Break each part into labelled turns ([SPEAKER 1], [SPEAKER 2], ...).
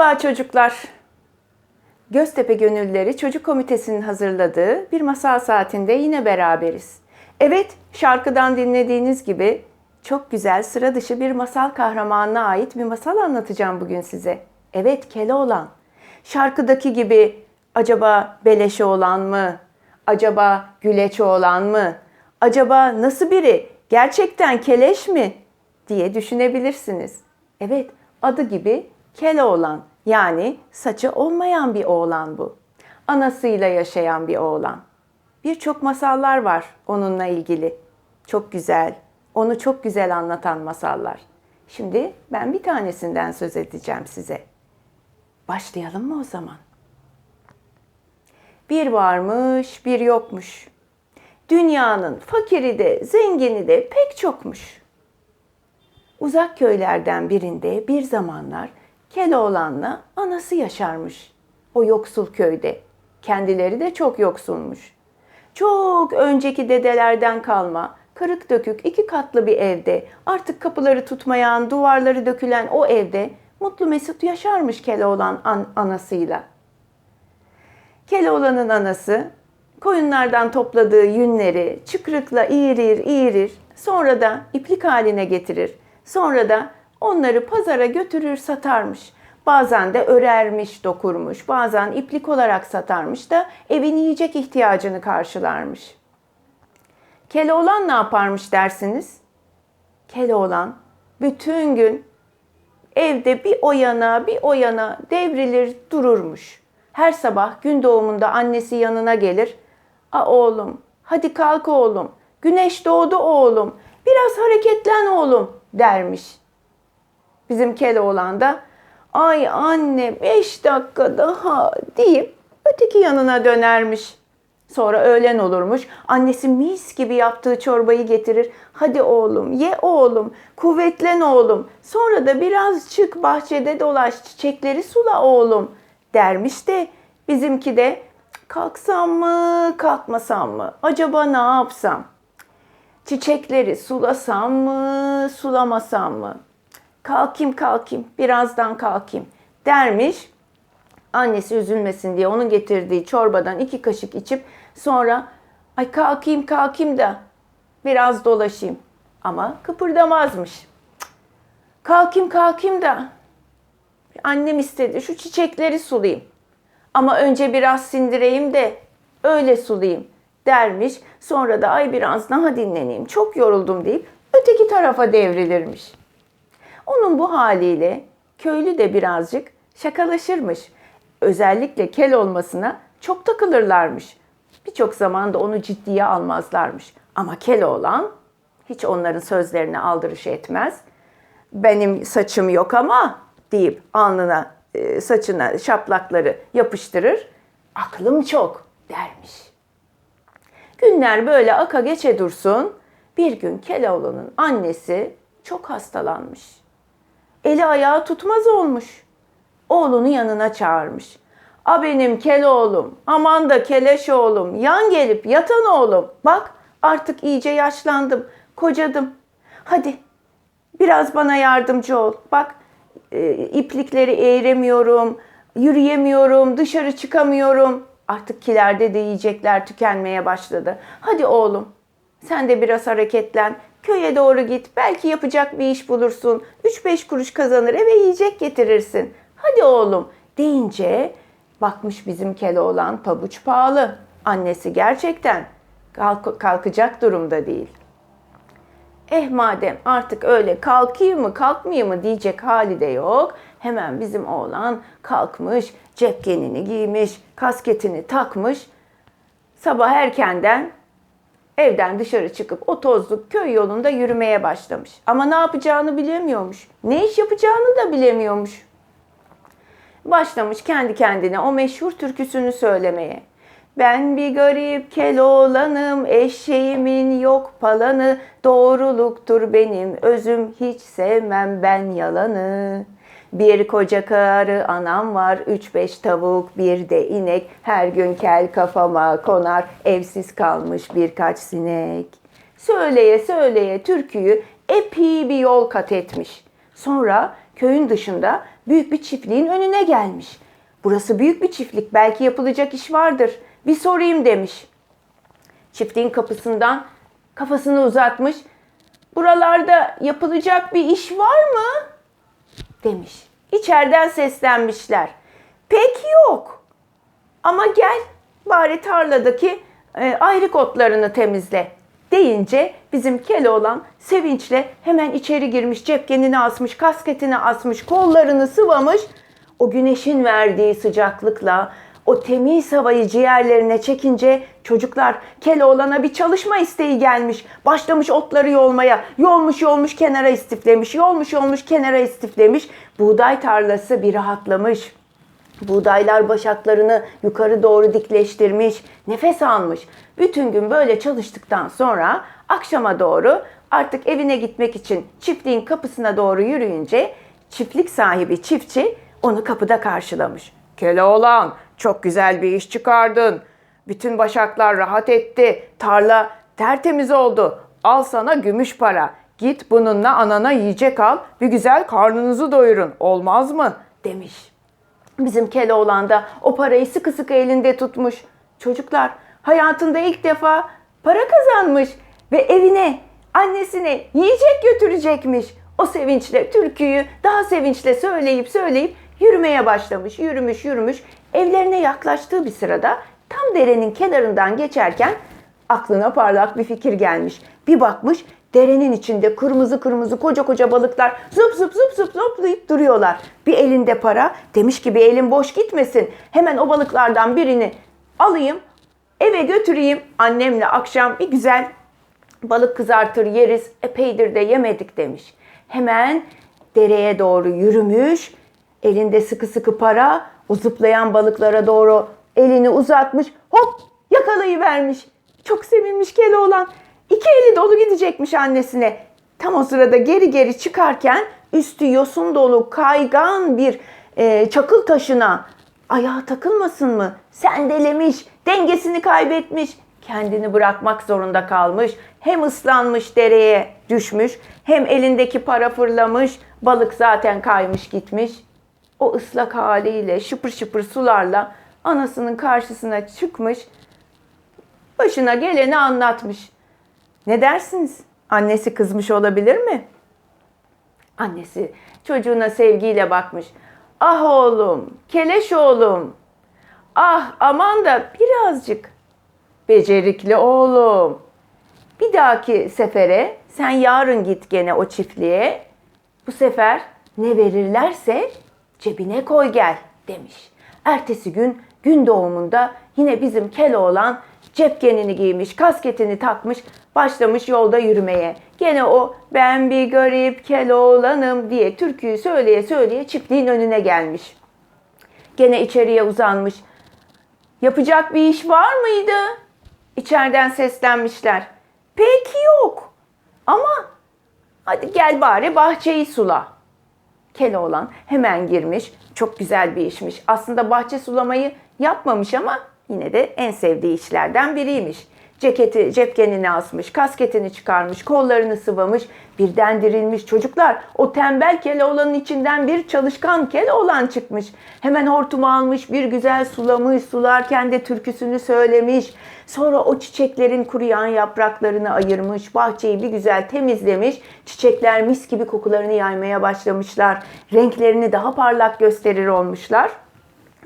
[SPEAKER 1] Merhaba çocuklar. Göztepe Gönüllüleri Çocuk Komitesi'nin hazırladığı bir masal saatinde yine beraberiz. Evet, şarkıdan dinlediğiniz gibi çok güzel sıra dışı bir masal kahramanına ait bir masal anlatacağım bugün size. Evet, Keloğlan. Şarkıdaki gibi acaba beleşe olan mı? Acaba güleç olan mı? Acaba nasıl biri? Gerçekten keleş mi? diye düşünebilirsiniz. Evet, adı gibi Keloğlan yani saçı olmayan bir oğlan bu. Anasıyla yaşayan bir oğlan. Birçok masallar var onunla ilgili. Çok güzel, onu çok güzel anlatan masallar. Şimdi ben bir tanesinden söz edeceğim size. Başlayalım mı o zaman? Bir varmış, bir yokmuş. Dünyanın fakiri de, zengini de pek çokmuş. Uzak köylerden birinde bir zamanlar Keloğlan'la anası yaşarmış. O yoksul köyde. Kendileri de çok yoksulmuş. Çok önceki dedelerden kalma, kırık dökük iki katlı bir evde, artık kapıları tutmayan, duvarları dökülen o evde mutlu mesut yaşarmış Keloğlan an- anasıyla. Keloğlan'ın anası koyunlardan topladığı yünleri çıkrıkla iğrir iğrir, sonra da iplik haline getirir. Sonra da onları pazara götürür satarmış. Bazen de örermiş, dokurmuş, bazen iplik olarak satarmış da evin yiyecek ihtiyacını karşılarmış. Keloğlan ne yaparmış dersiniz? Keloğlan bütün gün evde bir o yana bir o yana devrilir dururmuş. Her sabah gün doğumunda annesi yanına gelir. A oğlum, hadi kalk oğlum. Güneş doğdu oğlum. Biraz hareketlen oğlum dermiş. Bizim Keloğlan da ay anne beş dakika daha deyip öteki yanına dönermiş. Sonra öğlen olurmuş. Annesi mis gibi yaptığı çorbayı getirir. Hadi oğlum, ye oğlum, kuvvetlen oğlum. Sonra da biraz çık bahçede dolaş, çiçekleri sula oğlum dermiş de bizimki de kalksam mı, kalkmasam mı? Acaba ne yapsam? Çiçekleri sulasam mı, sulamasam mı? Kalkayım kalkayım, birazdan kalkayım dermiş. Annesi üzülmesin diye onun getirdiği çorbadan iki kaşık içip sonra ay kalkayım kalkayım da biraz dolaşayım. Ama kıpırdamazmış. Kalkayım kalkayım da annem istedi şu çiçekleri sulayayım. Ama önce biraz sindireyim de öyle sulayayım dermiş. Sonra da ay biraz daha dinleneyim çok yoruldum deyip öteki tarafa devrilirmiş. Onun bu haliyle köylü de birazcık şakalaşırmış. Özellikle kel olmasına çok takılırlarmış. Birçok zaman da onu ciddiye almazlarmış. Ama kel olan hiç onların sözlerine aldırış etmez. Benim saçım yok ama deyip alnına, e, saçına şaplakları yapıştırır. Aklım çok dermiş. Günler böyle aka geçe dursun. Bir gün Keloğlan'ın annesi çok hastalanmış. Eli ayağı tutmaz olmuş. Oğlunu yanına çağırmış. A benim Keloğlum, aman da Keleş oğlum, yan gelip yatan oğlum. Bak artık iyice yaşlandım, kocadım. Hadi biraz bana yardımcı ol. Bak e, iplikleri eğremiyorum, yürüyemiyorum, dışarı çıkamıyorum. Artık kilerde de yiyecekler tükenmeye başladı. Hadi oğlum sen de biraz hareketlen. Köye doğru git. Belki yapacak bir iş bulursun. 3-5 kuruş kazanır eve yiyecek getirirsin. Hadi oğlum deyince bakmış bizim Keloğlan pabuç pahalı. Annesi gerçekten kalk- kalkacak durumda değil. Eh madem artık öyle kalkayım mı kalkmayayım mı diyecek hali de yok. Hemen bizim oğlan kalkmış, cepkenini giymiş, kasketini takmış. Sabah erkenden evden dışarı çıkıp o tozluk köy yolunda yürümeye başlamış. Ama ne yapacağını bilemiyormuş. Ne iş yapacağını da bilemiyormuş. Başlamış kendi kendine o meşhur türküsünü söylemeye. Ben bir garip Keloğlanım, eşeğimin yok palanı, doğruluktur benim özüm, hiç sevmem ben yalanı. Bir koca karı anam var, üç beş tavuk, bir de inek, her gün kel kafama konar, evsiz kalmış birkaç sinek. Söyleye söyleye türküyü epey bir yol kat etmiş. Sonra köyün dışında büyük bir çiftliğin önüne gelmiş. Burası büyük bir çiftlik. Belki yapılacak iş vardır. Bir sorayım demiş. Çiftliğin kapısından kafasını uzatmış. Buralarda yapılacak bir iş var mı? Demiş. İçeriden seslenmişler. Pek yok. Ama gel bari tarladaki e, ayrık otlarını temizle deyince bizim Keloğlan sevinçle hemen içeri girmiş, cepkenini asmış, kasketini asmış, kollarını sıvamış. O güneşin verdiği sıcaklıkla o temiz havayı ciğerlerine çekince çocuklar Keloğlan'a bir çalışma isteği gelmiş. Başlamış otları yolmaya. Yolmuş yolmuş kenara istiflemiş. Yolmuş yolmuş kenara istiflemiş. Buğday tarlası bir rahatlamış. Buğdaylar başaklarını yukarı doğru dikleştirmiş, nefes almış. Bütün gün böyle çalıştıktan sonra akşama doğru artık evine gitmek için çiftliğin kapısına doğru yürüyünce çiftlik sahibi çiftçi onu kapıda karşılamış. Keloğlan çok güzel bir iş çıkardın. Bütün başaklar rahat etti. Tarla tertemiz oldu. Al sana gümüş para. Git bununla anana yiyecek al. Bir güzel karnınızı doyurun. Olmaz mı? demiş. Bizim Keloğlan da o parayı sıkı sıkı elinde tutmuş. Çocuklar hayatında ilk defa para kazanmış ve evine, annesine yiyecek götürecekmiş. O sevinçle türküyü daha sevinçle söyleyip söyleyip yürümeye başlamış. Yürümüş yürümüş. Evlerine yaklaştığı bir sırada tam derenin kenarından geçerken aklına parlak bir fikir gelmiş. Bir bakmış derenin içinde kırmızı kırmızı koca koca balıklar zıp zıp zıp zıp zıplayıp duruyorlar. Bir elinde para demiş ki bir elin boş gitmesin. Hemen o balıklardan birini alayım eve götüreyim annemle akşam bir güzel balık kızartır yeriz epeydir de yemedik demiş. Hemen dereye doğru yürümüş elinde sıkı sıkı para o zıplayan balıklara doğru elini uzatmış hop yakalayıvermiş. Çok sevinmiş Keloğlan. İki eli dolu gidecekmiş annesine. Tam o sırada geri geri çıkarken üstü yosun dolu kaygan bir e, çakıl taşına ayağa takılmasın mı? Sendelemiş, dengesini kaybetmiş, kendini bırakmak zorunda kalmış. Hem ıslanmış dereye düşmüş, hem elindeki para fırlamış, balık zaten kaymış gitmiş. O ıslak haliyle şıpır şıpır sularla anasının karşısına çıkmış, başına geleni anlatmış. Ne dersiniz? Annesi kızmış olabilir mi? Annesi çocuğuna sevgiyle bakmış. Ah oğlum, keleş oğlum. Ah aman da birazcık becerikli oğlum. Bir dahaki sefere sen yarın git gene o çiftliğe. Bu sefer ne verirlerse cebine koy gel demiş. Ertesi gün gün doğumunda yine bizim Keloğlan cepkenini giymiş, kasketini takmış, başlamış yolda yürümeye. Gene o ben bir garip Keloğlanım diye türküyü söyleye söyleye çiftliğin önüne gelmiş. Gene içeriye uzanmış. Yapacak bir iş var mıydı? İçeriden seslenmişler. Peki yok. Ama hadi gel bari bahçeyi sula. Keloğlan hemen girmiş. Çok güzel bir işmiş. Aslında bahçe sulamayı yapmamış ama yine de en sevdiği işlerden biriymiş. Ceketi cepkenini asmış, kasketini çıkarmış, kollarını sıvamış, birden dirilmiş. Çocuklar o tembel Keloğlan'ın içinden bir çalışkan Keloğlan çıkmış. Hemen hortumu almış, bir güzel sulamış, sularken de türküsünü söylemiş. Sonra o çiçeklerin kuruyan yapraklarını ayırmış, bahçeyi bir güzel temizlemiş. Çiçekler mis gibi kokularını yaymaya başlamışlar. Renklerini daha parlak gösterir olmuşlar.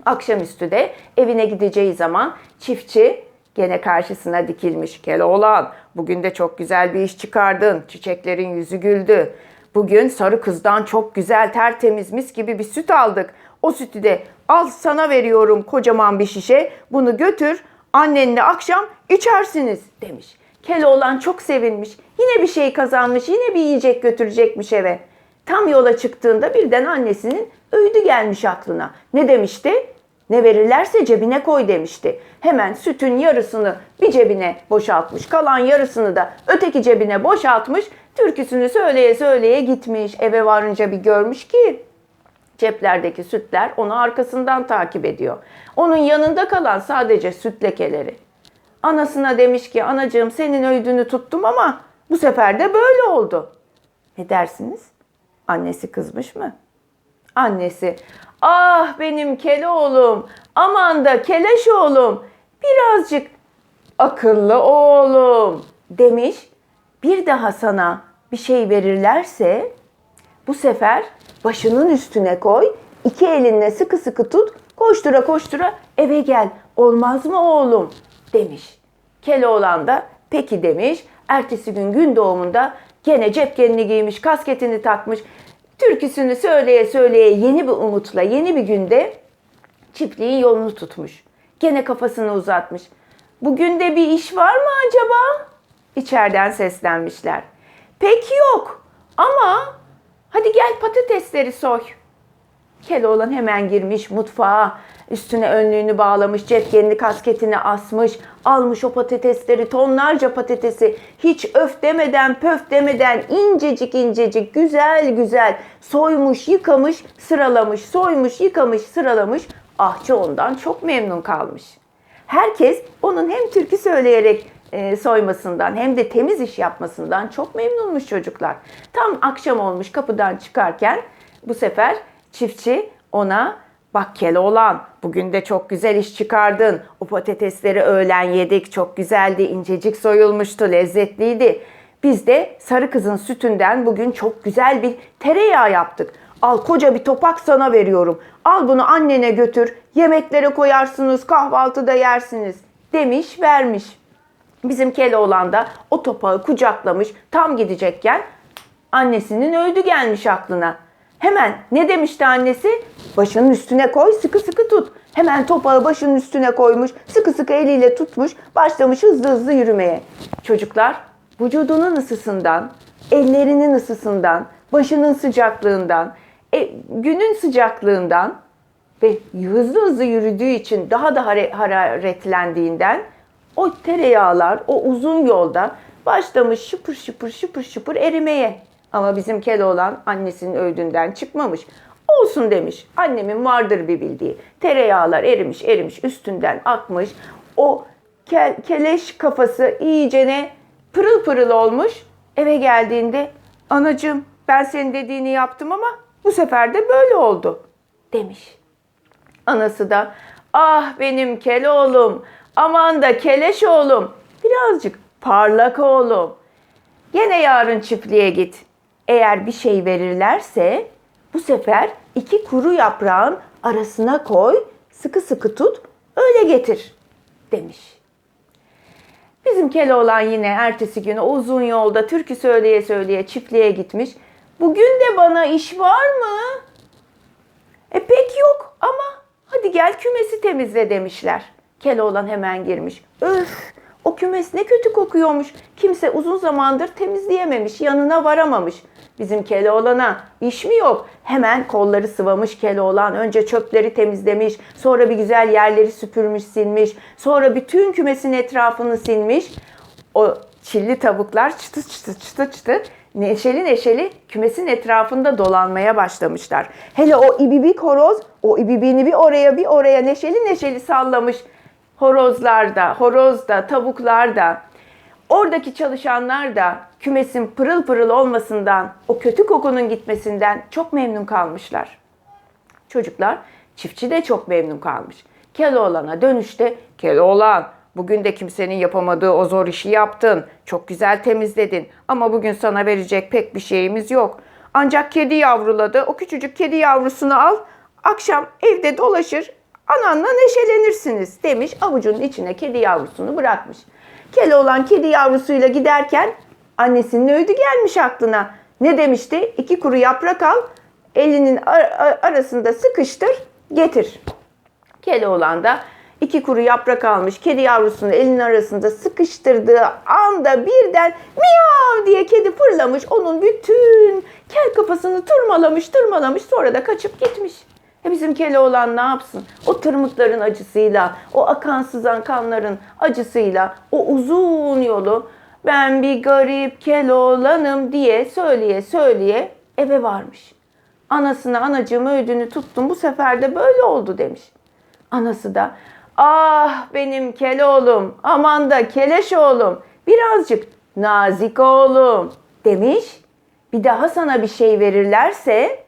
[SPEAKER 1] Akşamüstü de evine gideceği zaman çiftçi gene karşısına dikilmiş. Keloğlan bugün de çok güzel bir iş çıkardın. Çiçeklerin yüzü güldü. Bugün sarı kızdan çok güzel tertemiz mis gibi bir süt aldık. O sütü de al sana veriyorum kocaman bir şişe. Bunu götür annenle akşam içersiniz demiş. Keloğlan çok sevinmiş. Yine bir şey kazanmış. Yine bir yiyecek götürecekmiş eve. Tam yola çıktığında birden annesinin öğüdü gelmiş aklına. Ne demişti? Ne verirlerse cebine koy demişti. Hemen sütün yarısını bir cebine boşaltmış. Kalan yarısını da öteki cebine boşaltmış. Türküsünü söyleye söyleye gitmiş. Eve varınca bir görmüş ki ceplerdeki sütler onu arkasından takip ediyor. Onun yanında kalan sadece süt lekeleri. Anasına demiş ki anacığım senin öğüdünü tuttum ama bu sefer de böyle oldu. Ne dersiniz? Annesi kızmış mı? Annesi, ah benim kele oğlum, aman da keleş oğlum, birazcık akıllı oğlum demiş. Bir daha sana bir şey verirlerse bu sefer başının üstüne koy, iki elinle sıkı sıkı tut, koştura koştura eve gel. Olmaz mı oğlum? demiş. Keloğlan da peki demiş. Ertesi gün gün doğumunda gene cepkenini giymiş, kasketini takmış. Türküsünü söyleye söyleye yeni bir umutla, yeni bir günde çiftliğin yolunu tutmuş. Gene kafasını uzatmış. Bugün de bir iş var mı acaba? İçeriden seslenmişler. Pek yok ama hadi gel patatesleri soy. Keloğlan hemen girmiş mutfağa. Üstüne önlüğünü bağlamış, cepkenini, kasketini asmış. Almış o patatesleri, tonlarca patatesi. Hiç öf demeden, pöf demeden incecik incecik, güzel güzel soymuş, yıkamış, sıralamış. Soymuş, yıkamış, sıralamış. Ahçı ondan çok memnun kalmış. Herkes onun hem türkü söyleyerek e, soymasından hem de temiz iş yapmasından çok memnunmuş çocuklar. Tam akşam olmuş kapıdan çıkarken bu sefer çiftçi ona bak Keloğlan bugün de çok güzel iş çıkardın. O patatesleri öğlen yedik çok güzeldi incecik soyulmuştu lezzetliydi. Biz de sarı kızın sütünden bugün çok güzel bir tereyağı yaptık. Al koca bir topak sana veriyorum. Al bunu annene götür. Yemeklere koyarsınız, kahvaltıda yersiniz demiş, vermiş. Bizim Keloğlan da o topağı kucaklamış, tam gidecekken annesinin öldü gelmiş aklına. Hemen ne demişti annesi? Başının üstüne koy, sıkı sıkı tut. Hemen topağı başının üstüne koymuş, sıkı sıkı eliyle tutmuş, başlamış hızlı hızlı yürümeye. Çocuklar vücudunun ısısından, ellerinin ısısından, başının sıcaklığından, e, günün sıcaklığından ve hızlı hızlı yürüdüğü için daha da hararetlendiğinden o tereyağlar o uzun yolda başlamış şıpır şıpır şıpır şıpır erimeye. Ama bizim Keloğlan annesinin öldüğünden çıkmamış. Olsun demiş. Annemin vardır bir bildiği. Tereyağlar erimiş erimiş üstünden akmış. O kel, keleş kafası iyicene pırıl pırıl olmuş. Eve geldiğinde anacığım ben senin dediğini yaptım ama bu sefer de böyle oldu demiş. Anası da ah benim kele oğlum aman da keleş oğlum birazcık parlak oğlum. Gene yarın çiftliğe git. Eğer bir şey verirlerse bu sefer iki kuru yaprağın arasına koy, sıkı sıkı tut, öyle getir demiş. Bizim Keloğlan yine ertesi gün o uzun yolda türkü söyleye söyleye çiftliğe gitmiş. Bugün de bana iş var mı? E pek yok ama hadi gel kümesi temizle demişler. Keloğlan hemen girmiş. Öf o kümes ne kötü kokuyormuş. Kimse uzun zamandır temizleyememiş, yanına varamamış. Bizim Keloğlan'a iş mi yok? Hemen kolları sıvamış Keloğlan. Önce çöpleri temizlemiş, sonra bir güzel yerleri süpürmüş, silmiş. Sonra bütün kümesin etrafını silmiş. O çilli tavuklar çıtı çıtı çıtı çıtı neşeli neşeli kümesin etrafında dolanmaya başlamışlar. Hele o ibibik horoz, o ibibini bir oraya bir oraya neşeli neşeli sallamış. Horozlar da, horoz da, tavuklar da, oradaki çalışanlar da kümesin pırıl pırıl olmasından, o kötü kokunun gitmesinden çok memnun kalmışlar. Çocuklar, çiftçi de çok memnun kalmış. Keloğlan'a dönüşte, Keloğlan bugün de kimsenin yapamadığı o zor işi yaptın. Çok güzel temizledin ama bugün sana verecek pek bir şeyimiz yok. Ancak kedi yavruladı. O küçücük kedi yavrusunu al. Akşam evde dolaşır, ananla neşelenirsiniz demiş. Avucunun içine kedi yavrusunu bırakmış. Keloğlan kedi yavrusuyla giderken annesinin öldü gelmiş aklına. Ne demişti? İki kuru yaprak al, elinin ar- arasında sıkıştır, getir. Keloğlan da iki kuru yaprak almış, kedi yavrusunu elinin arasında sıkıştırdığı anda birden miyav diye kedi fırlamış, onun bütün kel kafasını tırmalamış, tırmalamış, sonra da kaçıp gitmiş. E bizim Keloğlan ne yapsın? O tırmıkların acısıyla, o akan sızan kanların acısıyla, o uzun yolu ben bir garip Keloğlanım diye söyleye söyleye eve varmış. Anasına anacığım ödünü tuttum bu sefer de böyle oldu demiş. Anası da ah benim Keloğlum aman da Keleş oğlum birazcık nazik oğlum demiş. Bir daha sana bir şey verirlerse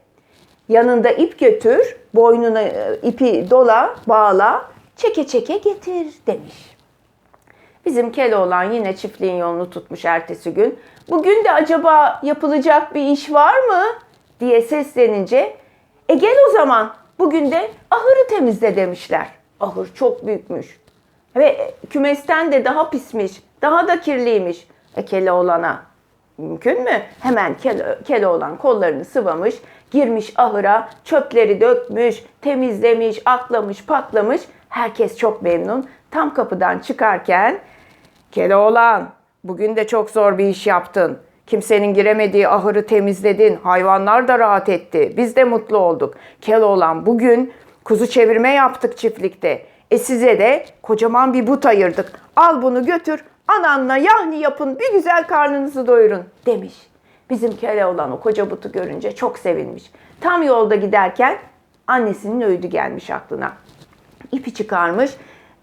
[SPEAKER 1] Yanında ip götür, boynuna e, ipi dola, bağla, çeke çeke getir demiş. Bizim Keloğlan yine çiftliğin yolunu tutmuş ertesi gün. Bugün de acaba yapılacak bir iş var mı? diye seslenince e gel o zaman bugün de ahırı temizle demişler. Ahır çok büyükmüş. Ve kümesten de daha pismiş, daha da kirliymiş. E Keloğlan'a mümkün mü? Hemen Kelo, Keloğlan kollarını sıvamış, girmiş ahıra, çöpleri dökmüş, temizlemiş, aklamış, paklamış. Herkes çok memnun. Tam kapıdan çıkarken Keloğlan, bugün de çok zor bir iş yaptın. Kimsenin giremediği ahırı temizledin. Hayvanlar da rahat etti. Biz de mutlu olduk. Keloğlan bugün kuzu çevirme yaptık çiftlikte. E size de kocaman bir but ayırdık. Al bunu götür, ananla yahni yapın, bir güzel karnınızı doyurun demiş. Bizim Keloğlan o koca butu görünce çok sevinmiş. Tam yolda giderken annesinin öğüdü gelmiş aklına. İpi çıkarmış,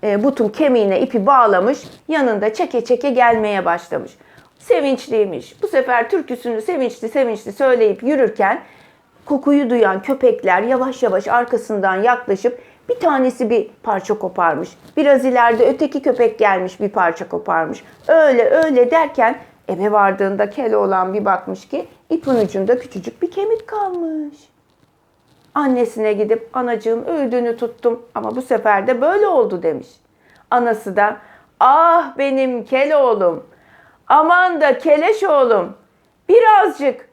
[SPEAKER 1] e, butun kemiğine ipi bağlamış, yanında çeke çeke gelmeye başlamış. Sevinçliymiş. Bu sefer türküsünü sevinçli sevinçli söyleyip yürürken kokuyu duyan köpekler yavaş yavaş arkasından yaklaşıp bir tanesi bir parça koparmış. Biraz ileride öteki köpek gelmiş bir parça koparmış. Öyle öyle derken eve vardığında Keloğlan bir bakmış ki ipin ucunda küçücük bir kemik kalmış. Annesine gidip anacığım öğüdünü tuttum ama bu sefer de böyle oldu demiş. Anası da ah benim Keloğlum aman da keleş oğlum birazcık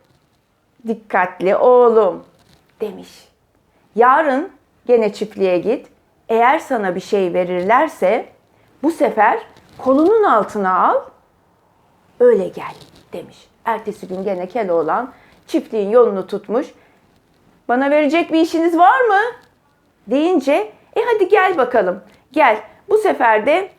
[SPEAKER 1] dikkatli oğlum demiş. Yarın gene çiftliğe git. Eğer sana bir şey verirlerse bu sefer kolunun altına al öyle gel demiş. Ertesi gün gene Keloğlan çiftliğin yolunu tutmuş. Bana verecek bir işiniz var mı? Deyince e hadi gel bakalım. Gel. Bu sefer de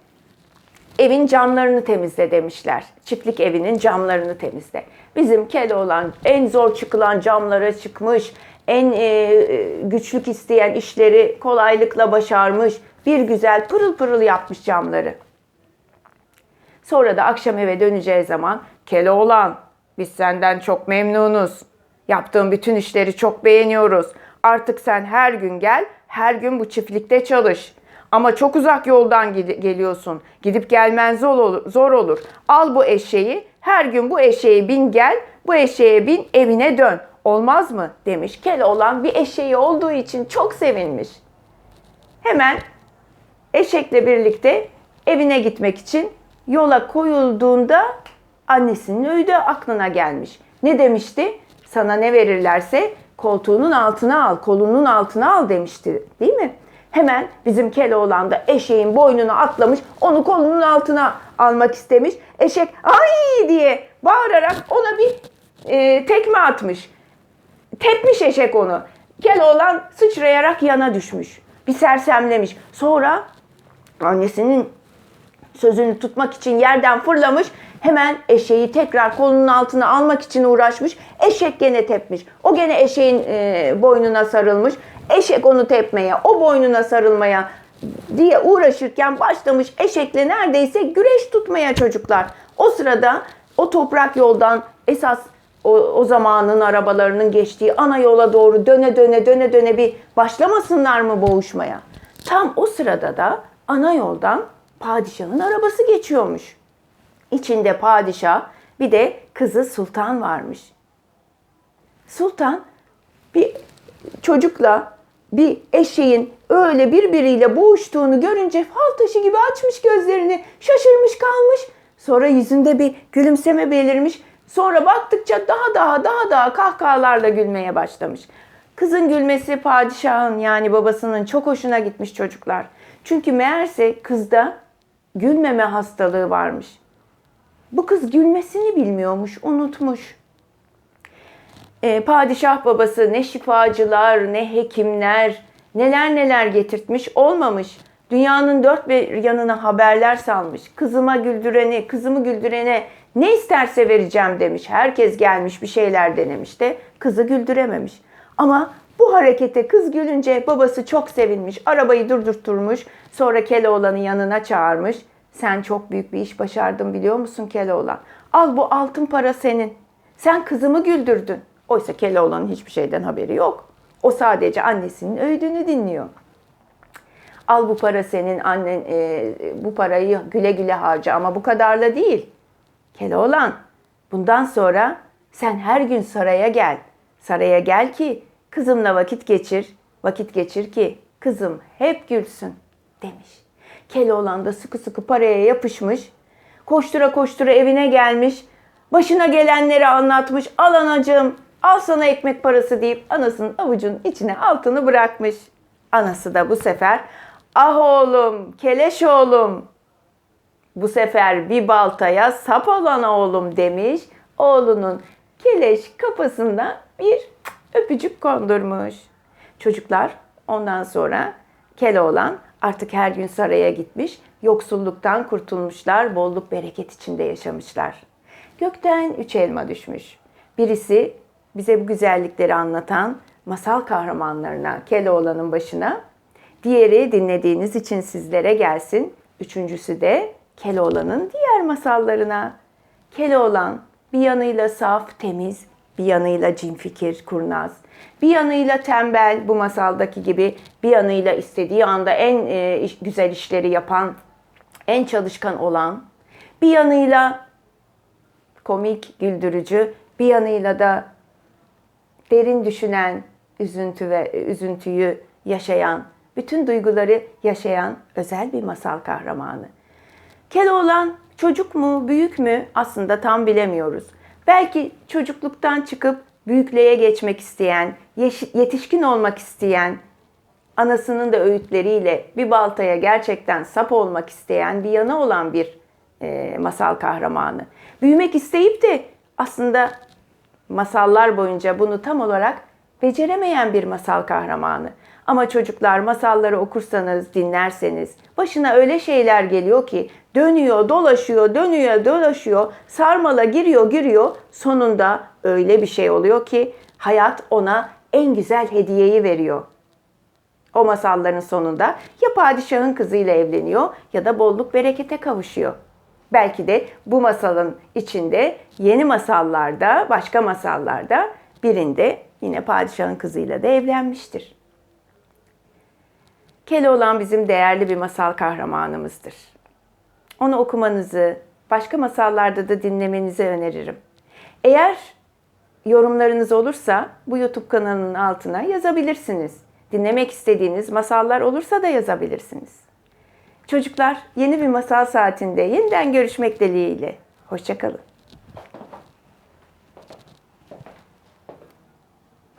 [SPEAKER 1] evin camlarını temizle demişler. Çiftlik evinin camlarını temizle. Bizim Keloğlan en zor çıkılan camlara çıkmış. En e, güçlük isteyen işleri kolaylıkla başarmış. Bir güzel pırıl pırıl yapmış camları. Sonra da akşam eve döneceği zaman Keloğlan biz senden çok memnunuz. Yaptığın bütün işleri çok beğeniyoruz. Artık sen her gün gel, her gün bu çiftlikte çalış. Ama çok uzak yoldan geliyorsun. Gidip gelmen zor olur, zor olur. Al bu eşeği, her gün bu eşeğe bin gel, bu eşeğe bin evine dön. Olmaz mı? demiş. Keloğlan bir eşeği olduğu için çok sevinmiş. Hemen eşekle birlikte evine gitmek için yola koyulduğunda annesinin öğüdü aklına gelmiş. Ne demişti? Sana ne verirlerse koltuğunun altına al, kolunun altına al demişti değil mi? Hemen bizim Keloğlan da eşeğin boynuna atlamış, onu kolunun altına almak istemiş. Eşek ay diye bağırarak ona bir e, tekme atmış. Tepmiş eşek onu. Keloğlan sıçrayarak yana düşmüş. Bir sersemlemiş. Sonra annesinin sözünü tutmak için yerden fırlamış. Hemen eşeği tekrar kolunun altına almak için uğraşmış. Eşek gene tepmiş. O gene eşeğin e, boynuna sarılmış. Eşek onu tepmeye, o boynuna sarılmaya diye uğraşırken başlamış eşekle neredeyse güreş tutmaya çocuklar. O sırada o toprak yoldan esas o, o zamanın arabalarının geçtiği ana yola doğru döne döne döne döne bir başlamasınlar mı boğuşmaya? Tam o sırada da ana yoldan padişahın arabası geçiyormuş. İçinde padişah bir de kızı sultan varmış. Sultan bir çocukla bir eşeğin öyle birbiriyle boğuştuğunu görünce fal taşı gibi açmış gözlerini, şaşırmış kalmış. Sonra yüzünde bir gülümseme belirmiş. Sonra baktıkça daha daha daha daha kahkahalarla gülmeye başlamış. Kızın gülmesi padişahın yani babasının çok hoşuna gitmiş çocuklar. Çünkü meğerse kızda gülmeme hastalığı varmış. Bu kız gülmesini bilmiyormuş, unutmuş. Ee, padişah babası ne şifacılar, ne hekimler, neler neler getirtmiş olmamış. Dünyanın dört bir yanına haberler salmış. Kızıma güldüreni, kızımı güldürene ne isterse vereceğim demiş. Herkes gelmiş bir şeyler denemiş de kızı güldürememiş. Ama bu harekete kız gülünce babası çok sevinmiş. Arabayı durdurtturmuş. Sonra Keloğlan'ı yanına çağırmış. Sen çok büyük bir iş başardın biliyor musun Keloğlan? Al bu altın para senin. Sen kızımı güldürdün. Oysa Keloğlan'ın hiçbir şeyden haberi yok. O sadece annesinin öğüdünü dinliyor. Al bu para senin annen e, bu parayı güle güle harca ama bu kadarla değil. Keloğlan bundan sonra sen her gün saraya gel. Saraya gel ki kızımla vakit geçir. Vakit geçir ki kızım hep gülsün demiş. Keloğlan da sıkı sıkı paraya yapışmış. Koştura koştura evine gelmiş. Başına gelenleri anlatmış. Al anacığım al sana ekmek parası deyip anasının avucunun içine altını bırakmış. Anası da bu sefer ah oğlum keleş oğlum bu sefer bir baltaya sap olan oğlum demiş. Oğlunun keleş kafasında bir öpücük kondurmuş. Çocuklar ondan sonra Keloğlan artık her gün saraya gitmiş. Yoksulluktan kurtulmuşlar, bolluk bereket içinde yaşamışlar. Gökten üç elma düşmüş. Birisi bize bu güzellikleri anlatan masal kahramanlarına, Keloğlan'ın başına. Diğeri dinlediğiniz için sizlere gelsin. Üçüncüsü de Keloğlan'ın diğer masallarına. Keloğlan bir yanıyla saf, temiz, bir yanıyla cin fikir, kurnaz, bir yanıyla tembel bu masaldaki gibi, bir yanıyla istediği anda en e, güzel işleri yapan, en çalışkan olan, bir yanıyla komik, güldürücü, bir yanıyla da derin düşünen, üzüntü ve üzüntüyü yaşayan, bütün duyguları yaşayan özel bir masal kahramanı. Keloğlan çocuk mu, büyük mü aslında tam bilemiyoruz. Belki çocukluktan çıkıp büyüklüğe geçmek isteyen, yetişkin olmak isteyen, anasının da öğütleriyle bir baltaya gerçekten sap olmak isteyen bir yanı olan bir e, masal kahramanı. Büyümek isteyip de aslında masallar boyunca bunu tam olarak beceremeyen bir masal kahramanı. Ama çocuklar masalları okursanız, dinlerseniz başına öyle şeyler geliyor ki dönüyor, dolaşıyor, dönüyor, dolaşıyor, sarmala giriyor, giriyor. Sonunda öyle bir şey oluyor ki hayat ona en güzel hediyeyi veriyor. O masalların sonunda ya padişahın kızıyla evleniyor ya da bolluk berekete kavuşuyor. Belki de bu masalın içinde yeni masallarda, başka masallarda birinde yine padişahın kızıyla da evlenmiştir. Keloğlan bizim değerli bir masal kahramanımızdır. Onu okumanızı, başka masallarda da dinlemenizi öneririm. Eğer yorumlarınız olursa bu YouTube kanalının altına yazabilirsiniz. Dinlemek istediğiniz masallar olursa da yazabilirsiniz. Çocuklar yeni bir masal saatinde yeniden görüşmek dileğiyle. Hoşçakalın.